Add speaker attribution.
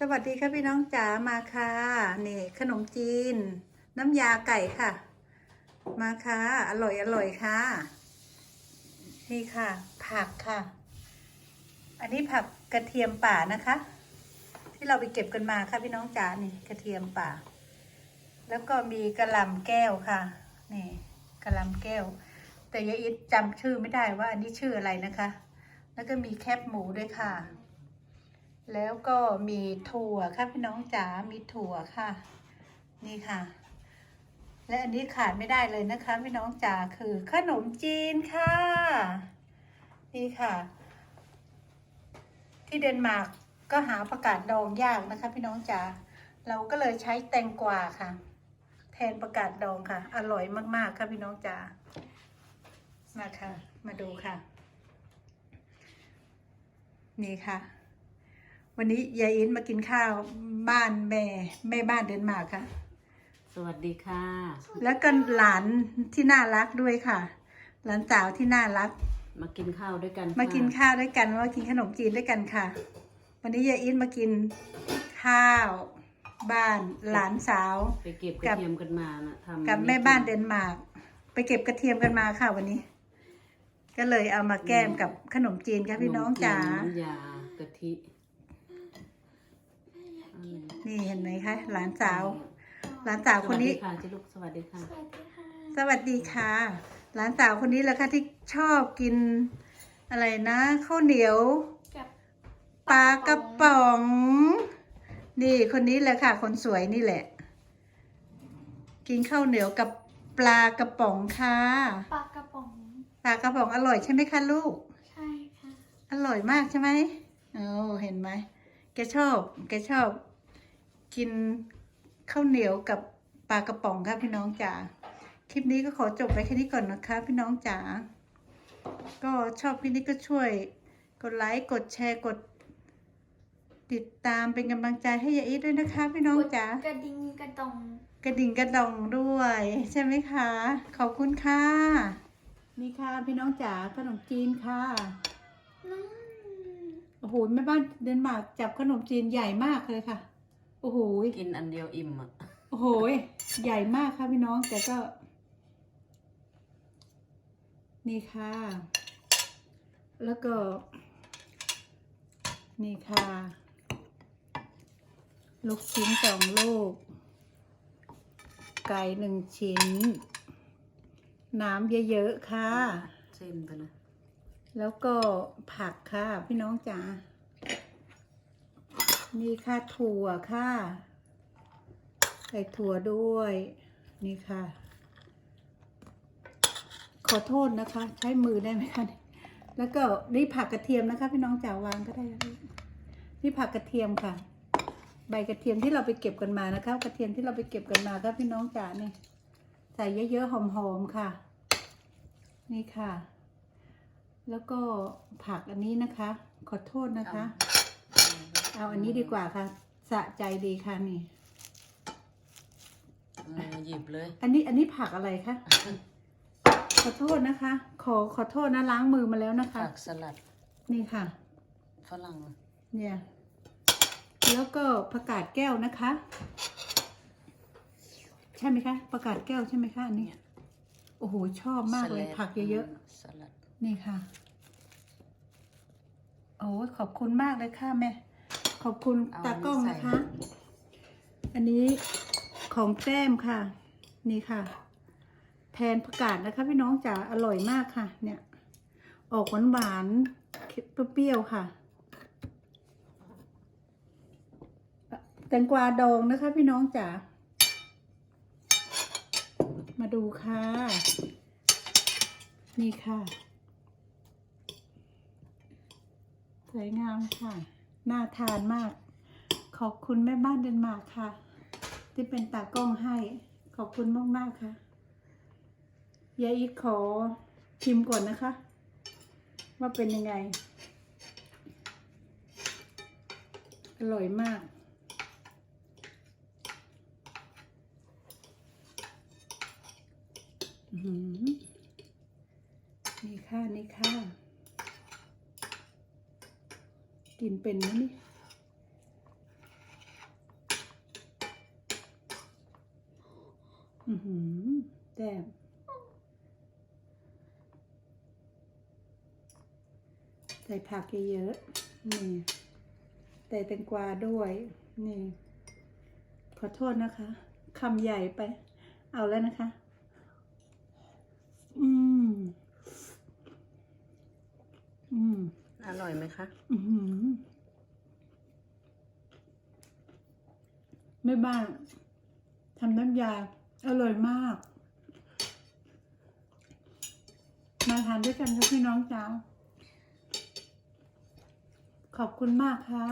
Speaker 1: สวัสดีค่ะพี่น้องจ๋ามาค่ะนี่ขนมจีน น้ำยาไก่ค่ะ มาค่ะ อร่อยอร่อยค่ะ นี่ค่ะ ผักค่ะ อันนี้ผักกระเทียมป่านะคะ ที่เราไปเก็บกันมาค่ะพี่น้องจ๋านี่กระเทียมป่า แล้วก็มีกระลำแก้วค่ะ นี่กระลำแก้ว แต่ยายอิทจำชื่อไม่ได้ว่าอันนี้ชื่ออะไรนะคะ แล้วก็มีแคบหมูด้วยค่ะ แล้วก็มีถั่วค่ะพี่น้องจ๋า มีถั่วค่ะ นี่ค่ะ และอันนี้ขาดไม่ได้เลยนะคะพี่น้องจ๋าคือขนมจีนค่ะ นี่ค่ะ ที่เดนมาร์กก็หาประกาศดองยากนะคะพี่น้องจ๋า เราก็เลยใช้แตงกวาค่ะ แทนประกาศดองค่ะ อร่อยมากๆค่ะพี่น้องจ๋า มาค่ะ มาดูค่ะ นี่ค่ะ วันนี้ยายอินมากินข้าวบ้านแม่แม่บ้านเดนมาร์กค่ะ
Speaker 2: สวัสดีค่ะ
Speaker 1: แล้วก็หลานที่น่ารักด้วยค่ะ หลานสาวที่น่ารัก
Speaker 2: มากินข้าวด้วยกัน
Speaker 1: มากิน
Speaker 2: ค่ะ
Speaker 1: ข้าวด้วยกันมากินขนมจีนด้วยกันค่ะ วันนี้ยายอินมากินข้าว บ้านหลานสาว
Speaker 2: ไปเก็บก
Speaker 1: กั
Speaker 2: ระ
Speaker 1: บ
Speaker 2: เทียมกันมานะทำ
Speaker 1: กับแม่บ้านเดนมาร์กไปเก็บกระเทียมกันมาค่ะวันนี้ ก็เลยเอามาแก้มกับขนมจีนค่ะพี่น้องจ๋า
Speaker 2: ขนมจีนน้ำยากะทิอั นนี้
Speaker 1: นี่เห็นไหมคะ หลานสาว หลานสาว
Speaker 2: ส
Speaker 1: ค
Speaker 2: วันสดี
Speaker 1: นี้
Speaker 2: ค่ะจิลูกสวัสดีค่ะ
Speaker 1: สวัสดีค่ะ หลานสาวคนนี้แหละค่ะที่ชอบกิน อะไรนะข้าวเหนียว
Speaker 3: กับ
Speaker 1: ปลากระป๋อง นี่คนนี้แหละค่ะ คนสวยนี่แหละ กินข้าวเหนียวกับปลากระป๋องค่ะ
Speaker 3: ปลากระป๋อง
Speaker 1: ปลากระป๋องอร่อยใช่ไหมคะลูก
Speaker 3: ใช่ค่ะ
Speaker 1: อร่อยมากใช่ไหมโอ้เห็นไหม แกชอบ แกชอบ กินข้าวเหนียวกับปลากระป๋องครับพี่น้องจ๋า คลิปนี้ก็ขอจบไปแค่นี้ก่อนนะคะ พี่น้องจ๋า ก็ชอบพี่นี้ก็ช่วย กดไลค์ กดแชร์ กด ติดตามเป็นกำลังใจให้ยายอีทด้วยนะคะ พี่น้องจ๋า
Speaker 3: กระดิ่งกระดอง
Speaker 1: กระดิ่งกระดองด้วย ใช่ไหมคะ ขอบคุณค่ะ นี่ค่ะพี่น้องจ๋าขนมจีนค่ะ
Speaker 3: น้
Speaker 1: โอ้โหแม่บ้านเดนมาร์กจับขนมจีนใหญ่มากเลยค่ะ โอ้โห
Speaker 2: กินอันเดียวอิ่มอะ
Speaker 1: โอ้โหใหญ่มากค่ะพี่น้องแต่ก็ นี่ค่ะ แล้วก็ นี่ค่ะ ลูกชิ้นสองลูก ไก่หนึ่งชิ้น น้ำเยอะๆค่ะ
Speaker 2: เส้นไปนะ
Speaker 1: แล้วก็ผักค่ะ พี่น้องจ๋า นี่ค่ะถั่วค่ะ ใส่ถั่วด้วย นี่ค่ะ ขอโทษนะคะ ใช้มือได้ไหมคะ แล้วก็นี่ผักกระเทียมนะคะ พี่น้องจ๋าวางก็ได้ นี่ผักกระเทียมค่ะ ใบกระเทียมที่เราไปเก็บกันมานะคะ กระเทียมที่เราไปเก็บกันมาครับพี่น้องจ๋าเนี่ยใส่เยอะๆหอมๆค่ะ นี่ค่ะ แล้วก็ผักอันนี้นะคะ ขอโทษนะคะ เอาอันนี้ดีกว่าค่ะ สะใจดีค่ะนี่
Speaker 2: เออหยิบเลย
Speaker 1: อันนี้อันนี้ผักอะไรคะขอโทษนะคะ ขอขอโทษนะล้างมือมาแล้วนะคะ
Speaker 2: ผักสลัด
Speaker 1: นี่ค่ะ
Speaker 2: ฝรั่ง
Speaker 1: เนี่ย แล้วก็ผักกาดแก้วนะคะ ใช่ไหมคะผักกาดแก้วใช่ไหมคะอันนี้โอ้โหชอบมากเลย
Speaker 2: สลัด
Speaker 1: ผักเยอะ
Speaker 2: สลัด
Speaker 1: ๆ นี่ค่ะ โอ้ยขอบคุณมากเลยค่ะแม่ ขอบคุณตากล้องนะคะ อันนี้ของแก้มค่ะ นี่ค่ะ แทนผักกาดนะคะ พี่น้องจ๋าอร่อยมากค่ะ เนี่ย ออกหวานหวานๆเปรี้ยวๆค่ะ แตงกวาดองนะคะ พี่น้องจ๋ามาดูค่ะ นี่ค่ะ ส วยงามค่ะ น่าทานมาก ขอบคุณแม่บ้านเดนมาร์กค่ะ ที่เป็นตากล้องให้ ขอบคุณมาก ๆ ค่ะยายอีทขอชิมก่อนนะคะ ว่าเป็นยังไง อร่อยมาก นี่ค่ะ นี่ค่ะ กินเป็นนะนี่แต่ใส่ผักเยอะๆนี่ใส่แตงกวาด้วย นี่ ขอโทษนะคะคำใหญ่ไป เอาแล้วนะคะ อืม อ
Speaker 2: ร่อยไหมคะ
Speaker 1: อือหือแม่บ้านทำน้ำยา อร่อยมาก มาทานด้วยกันกับพี่น้องจ้าขอบคุณมากค่ะ